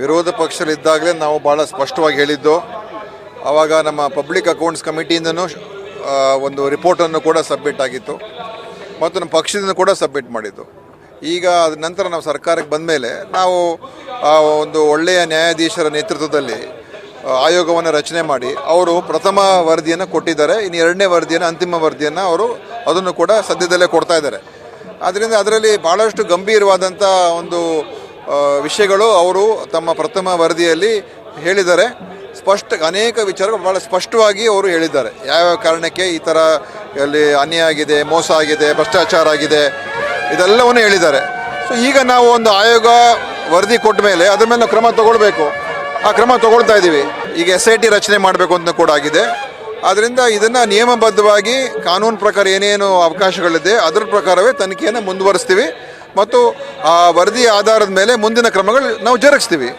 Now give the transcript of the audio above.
ವಿರೋಧ ಪಕ್ಷದಲ್ಲಿದ್ದಾಗಲೇ ನಾವು ಭಾಳ ಸ್ಪಷ್ಟವಾಗಿ ಹೇಳಿದ್ದು, ಆವಾಗ ನಮ್ಮ ಪಬ್ಲಿಕ್ ಅಕೌಂಟ್ಸ್ ಕಮಿಟಿಯಿಂದನೂ ಒಂದು ರಿಪೋರ್ಟನ್ನು ಕೂಡ ಸಬ್ಮಿಟ್ ಆಗಿತ್ತು ಮತ್ತು ನಮ್ಮ ಪಕ್ಷದಿಂದ ಕೂಡ ಸಬ್ಮಿಟ್ ಮಾಡಿದ್ದು. ಈಗ ಅದ ನಂತರ ನಾವು ಸರ್ಕಾರಕ್ಕೆ ಬಂದ ಮೇಲೆ ನಾವು ಒಂದು ಒಳ್ಳೆಯ ನ್ಯಾಯಾಧೀಶರ ನೇತೃತ್ವದಲ್ಲಿ ಆಯೋಗವನ್ನು ರಚನೆ ಮಾಡಿ ಅವರು ಪ್ರಥಮ ವರದಿಯನ್ನು ಕೊಟ್ಟಿದ್ದಾರೆ, ಇನ್ನು ಎರಡನೇ ವರದಿಯನ್ನು, ಅಂತಿಮ ವರದಿಯನ್ನು ಅವರು ಅದನ್ನು ಕೂಡ ಸದ್ಯದಲ್ಲೇ ಕೊಡ್ತಾ ಇದ್ದಾರೆ. ಆದ್ದರಿಂದ ಅದರಲ್ಲಿ ಭಾಳಷ್ಟು ಗಂಭೀರವಾದಂಥ ಒಂದು ವಿಷಯಗಳು ಅವರು ತಮ್ಮ ಪ್ರಥಮ ವರದಿಯಲ್ಲಿ ಹೇಳಿದ್ದಾರೆ. ಸ್ಪಷ್ಟ, ಅನೇಕ ವಿಚಾರಗಳು ಭಾಳ ಸ್ಪಷ್ಟವಾಗಿ ಅವರು ಹೇಳಿದ್ದಾರೆ. ಯಾವ್ಯಾವ ಕಾರಣಕ್ಕೆ ಈ ಥರ ಅಲ್ಲಿ ಅನ್ಯಾಯ ಆಗಿದೆ, ಮೋಸ ಆಗಿದೆ, ಭ್ರಷ್ಟಾಚಾರ ಆಗಿದೆ, ಇದೆಲ್ಲವನ್ನು ಹೇಳಿದ್ದಾರೆ. ಸೊ ಈಗ ನಾವು ಒಂದು ಆಯೋಗ ವರದಿ ಕೊಟ್ಟ ಮೇಲೆ ಅದ್ರ ಮೇಲೆ ಕ್ರಮ ತಗೊಳ್ಬೇಕು. ಆ ಕ್ರಮ ತಗೊಳ್ತಾ ಇದ್ದೀವಿ. ಈಗ ಎಸ್ ಐ ಟಿ ರಚನೆ ಮಾಡಬೇಕು ಅಂತ ಕೂಡ ಆಗಿದೆ. ಆದ್ದರಿಂದ ಇದನ್ನು ನಿಯಮಬದ್ಧವಾಗಿ ಕಾನೂನು ಪ್ರಕಾರ ಏನೇನು ಅವಕಾಶಗಳಿದೆ, ಅದರ ಪ್ರಕಾರವೇ ತನಿಖೆಯನ್ನು ಮುಂದುವರಿಸ್ತೀವಿ. ಮತ್ತು ಆ ವರದಿ ಆಧಾರದ ಮೇಲೆ ಮುಂದಿನ ಕ್ರಮಗಳು ನಾವು ಜರುಗಿಸ್ತೀವಿ.